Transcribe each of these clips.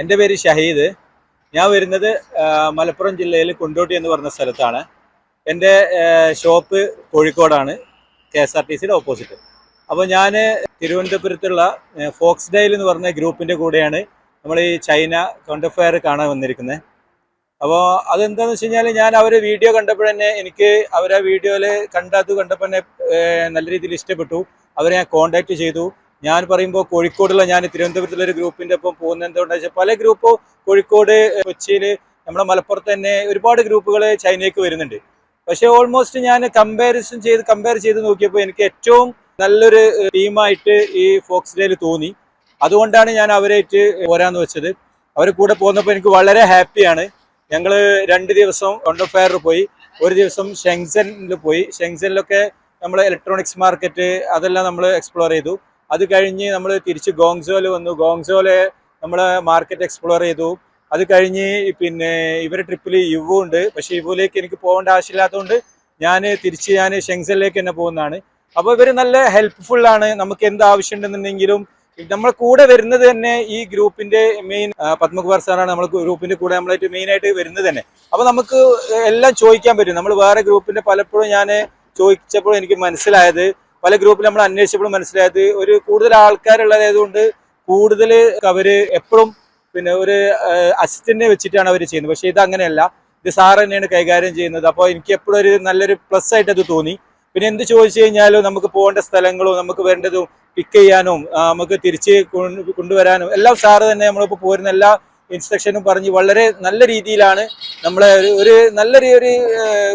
എന്റെ പേര് ഷഹീദ്. ഞാൻ വരുന്നത് മലപ്പുറം ജില്ലയിൽ കൊണ്ടോട്ടി എന്ന് പറഞ്ഞ സ്ഥലത്താണ്. എന്റെ ഷോപ്പ് കോഴിക്കോടാണ് കെ എസ് ആർ ടി സിയുടെ ഓപ്പോസിറ്റ്. അപ്പോൾ ഞാൻ തിരുവനന്തപുരത്തുള്ള ഫോക്സ് ഡൈൽ എന്ന് പറഞ്ഞ ഗ്രൂപ്പിന്റെ കൂടെയാണ് നമ്മൾ ഈ ചൈന കൗണ്ടർഫെയർ കാണാൻ വന്നിരിക്കുന്നത്. അപ്പോൾ അതെന്താണെന്ന് വെച്ച് കഴിഞ്ഞാൽ ഞാൻ അവരെ വീഡിയോ കണ്ടപ്പോൾ തന്നെ എനിക്ക് അവരെ വീഡിയോയിൽ കണ്ടത് കണ്ടപ്പോൾ തന്നെ നല്ല രീതിയിൽ ഇഷ്ടപ്പെട്ടു. അവരെ ഞാൻ കോണ്ടാക്ട് ചെയ്തു. ഞാൻ പറയുമ്പോൾ കോഴിക്കോടുള്ള ഞാൻ തിരുവനന്തപുരത്തുള്ള ഒരു ഗ്രൂപ്പിന്റെ ഒപ്പം പോകുന്ന എന്തുകൊണ്ടാ വെച്ചാൽ പല ഗ്രൂപ്പ് കോഴിക്കോട് കൊച്ചിയിൽ നമ്മുടെ മലപ്പുറത്ത് തന്നെ ഒരുപാട് ഗ്രൂപ്പുകൾ ചൈനയ്ക്ക് വരുന്നുണ്ട്. പക്ഷേ ഓൾമോസ്റ്റ് ഞാൻ കമ്പാരിസൺ ചെയ്ത് കമ്പയർ ചെയ്ത് നോക്കിയപ്പോൾ എനിക്ക് ഏറ്റവും നല്ലൊരു ടീമായിട്ട് ഈ ഫോക്സ് ഡേയിൽ തോന്നി. അതുകൊണ്ടാണ് ഞാൻ അവരായിട്ട് പോരാന്ന് വെച്ചത്. അവരെ കൂടെ പോകുന്നപ്പോൾ എനിക്ക് വളരെ ഹാപ്പിയാണ്. ഞങ്ങൾ രണ്ട് ദിവസം കൊണ്ടോ ഫെയറിൽ പോയി ഒരു ദിവസം ഷെങ്സനിൽ പോയി. ഷെങ്സനിലൊക്കെ നമ്മൾ ഇലക്ട്രോണിക്സ് മാർക്കറ്റ് അതെല്ലാം നമ്മൾ എക്സ്പ്ലോർ ചെയ്തു. അത് കഴിഞ്ഞ് നമ്മൾ തിരിച്ച് ഗോങ്സോൽ വന്നു. ഗോങ്സോൽ നമ്മൾ മാർക്കറ്റ് എക്സ്പ്ലോർ ചെയ്തു. അത് കഴിഞ്ഞ് പിന്നെ ഇവരുടെ ട്രിപ്പിൽ യുവു ഉണ്ട്. പക്ഷേ യുവിലേക്ക് എനിക്ക് പോകേണ്ട ആവശ്യമില്ലാത്തതുകൊണ്ട് ഞാൻ തിരിച്ച് ഞാൻ ഷെങ്സലിലേക്ക് തന്നെ പോകുന്നതാണ്. അപ്പോൾ ഇവർ നല്ല ഹെൽപ്ഫുൾ ആണ്. നമുക്ക് എന്ത് ആവശ്യമുണ്ടെന്നുണ്ടെങ്കിലും നമ്മളെ കൂടെ വരുന്നത് തന്നെ ഈ ഗ്രൂപ്പിന്റെ മെയിൻ പത്മകുമാർ സാറാണ് നമ്മൾ ഗ്രൂപ്പിന്റെ കൂടെ നമ്മളായിട്ട് മെയിൻ ആയിട്ട് വരുന്നത് തന്നെ. അപ്പൊ നമുക്ക് എല്ലാം ചോദിക്കാൻ പറ്റും. നമ്മൾ വേറെ ഗ്രൂപ്പിന്റെ പലപ്പോഴും ഞാൻ ചോദിച്ചപ്പോൾ എനിക്ക് മനസ്സിലായത് പല ഗ്രൂപ്പിൽ നമ്മൾ അന്വേഷിച്ചപ്പോൾ മനസ്സിലായത് ഒരു കൂടുതൽ ആൾക്കാരുള്ളതായതുകൊണ്ട് കൂടുതൽ അവർ എപ്പോഴും പിന്നെ ഒരു അസിസ്റ്റന്റിനെ വെച്ചിട്ടാണ് അവർ ചെയ്യുന്നത്. പക്ഷേ ഇത് അങ്ങനെയല്ല. ഇത് സാർ തന്നെയാണ് കൈകാര്യം ചെയ്യുന്നത്. അപ്പോൾ എനിക്ക് എപ്പോഴും ഒരു നല്ലൊരു പ്ലസ് ആയിട്ട് അത് തോന്നി. പിന്നെ എന്ത് ചോദിച്ചു കഴിഞ്ഞാലും നമുക്ക് പോകേണ്ട സ്ഥലങ്ങളും നമുക്ക് വേണ്ടതും പിക്ക് ചെയ്യാനും നമുക്ക് തിരിച്ച് കൊണ്ട് കൊണ്ടുവരാനും എല്ലാം സാറ് തന്നെ നമ്മളിപ്പോൾ പോരുന്ന എല്ലാ ഇൻസ്ട്രക്ഷനും പറഞ്ഞ് വളരെ നല്ല രീതിയിലാണ് നമ്മളെ ഒരു നല്ലൊരു ഒരു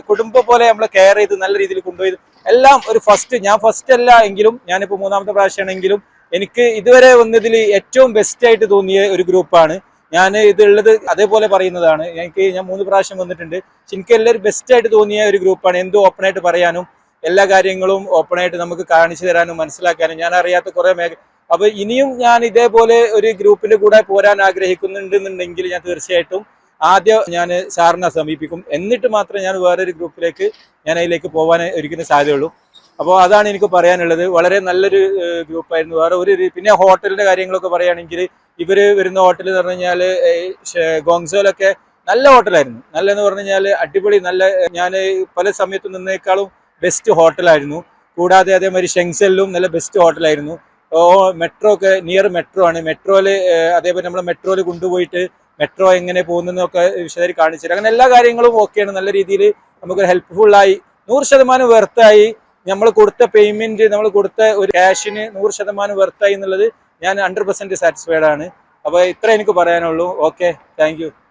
കുടുംബം പോലെ നമ്മളെ കെയർ ചെയ്ത് നല്ല രീതിയിൽ കൊണ്ടുപോയി എല്ലാം ഒരു ഫസ്റ്റ് ഞാൻ ഫസ്റ്റ് അല്ല എങ്കിലും ഞാനിപ്പോൾ മൂന്നാമത്തെ പ്രാവശ്യമാണെങ്കിലും എനിക്ക് ഇതുവരെ വന്നതിൽ ഏറ്റവും ബെസ്റ്റ് ആയിട്ട് തോന്നിയ ഒരു ഗ്രൂപ്പാണ് ഞാൻ ഇതുള്ളത് അതേപോലെ പറയുന്നതാണ്. എനിക്ക് ഞാൻ മൂന്ന് പ്രാവശ്യം വന്നിട്ടുണ്ട്. പക്ഷെ എനിക്ക് എല്ലാവരും ബെസ്റ്റ് ആയിട്ട് തോന്നിയ ഒരു ഗ്രൂപ്പാണ് എന്തും ഓപ്പൺ ആയിട്ട് പറയാനും എല്ലാ കാര്യങ്ങളും ഓപ്പൺ ആയിട്ട് നമുക്ക് കാണിച്ചു തരാനും മനസ്സിലാക്കാനും. ഞാൻ അറിയാത്ത കുറേ മേഖല അപ്പൊ ഇനിയും ഞാൻ ഇതേപോലെ ഒരു ഗ്രൂപ്പിന്റെ കൂടെ പോരാൻ ആഗ്രഹിക്കുന്നുണ്ടെന്നുണ്ടെങ്കിൽ ഞാൻ തീർച്ചയായിട്ടും ആദ്യം ഞാൻ സാറിനെ സമീപിക്കും. എന്നിട്ട് മാത്രമേ ഞാൻ വേറൊരു ഗ്രൂപ്പിലേക്ക് ഞാൻ അതിലേക്ക് പോകാൻ ഒരിക്കലും സാധ്യതയുള്ളൂ. അപ്പോൾ അതാണ് എനിക്ക് പറയാനുള്ളത്. വളരെ നല്ലൊരു ഗ്രൂപ്പായിരുന്നു. വേറെ ഒരു പിന്നെ ഹോട്ടലിന്റെ കാര്യങ്ങളൊക്കെ പറയുകയാണെങ്കിൽ ഇവർ വരുന്ന ഹോട്ടൽ എന്ന് പറഞ്ഞു കഴിഞ്ഞാൽ ഗോങ്സോലൊക്കെ നല്ല ഹോട്ടലായിരുന്നു. നല്ലതെന്ന് പറഞ്ഞു കഴിഞ്ഞാൽ അടിപൊളി നല്ല ഞാൻ പല സമയത്ത് നിന്നേക്കാളും ബെസ്റ്റ് ഹോട്ടലായിരുന്നു. കൂടാതെ അതേമാതിരി ഷെങ്സെല്ലും നല്ല ബെസ്റ്റ് ഹോട്ടലായിരുന്നു. മെട്രോ ഒക്കെ നിയർ മെട്രോ ആണ് മെട്രോയിൽ അതേപോലെ നമ്മൾ മെട്രോയിൽ കൊണ്ടുപോയിട്ട് മെട്രോ എങ്ങനെ പോകുന്നതെന്നൊക്കെ വിശദമായി കാണിച്ചു തരും അങ്ങനെ എല്ലാ കാര്യങ്ങളും ഓക്കെയാണ് നല്ല രീതിയിൽ നമുക്ക് ഹെൽപ്ഫുൾ ആയി. നൂറ് ശതമാനം വെർത്തായി നമ്മൾ കൊടുത്ത പേയ്മെന്റ് നമ്മൾ കൊടുത്ത ഒരു ക്യാഷിന് നൂറ് ശതമാനം വെർത്തായി എന്നുള്ളത് ഞാൻ ഹൺഡ്രഡ് പെർസെന്റ് സാറ്റിസ്ഫൈഡ് ആണ്. അപ്പോൾ ഇത്ര എനിക്ക് പറയാനുള്ളൂ. Okay thank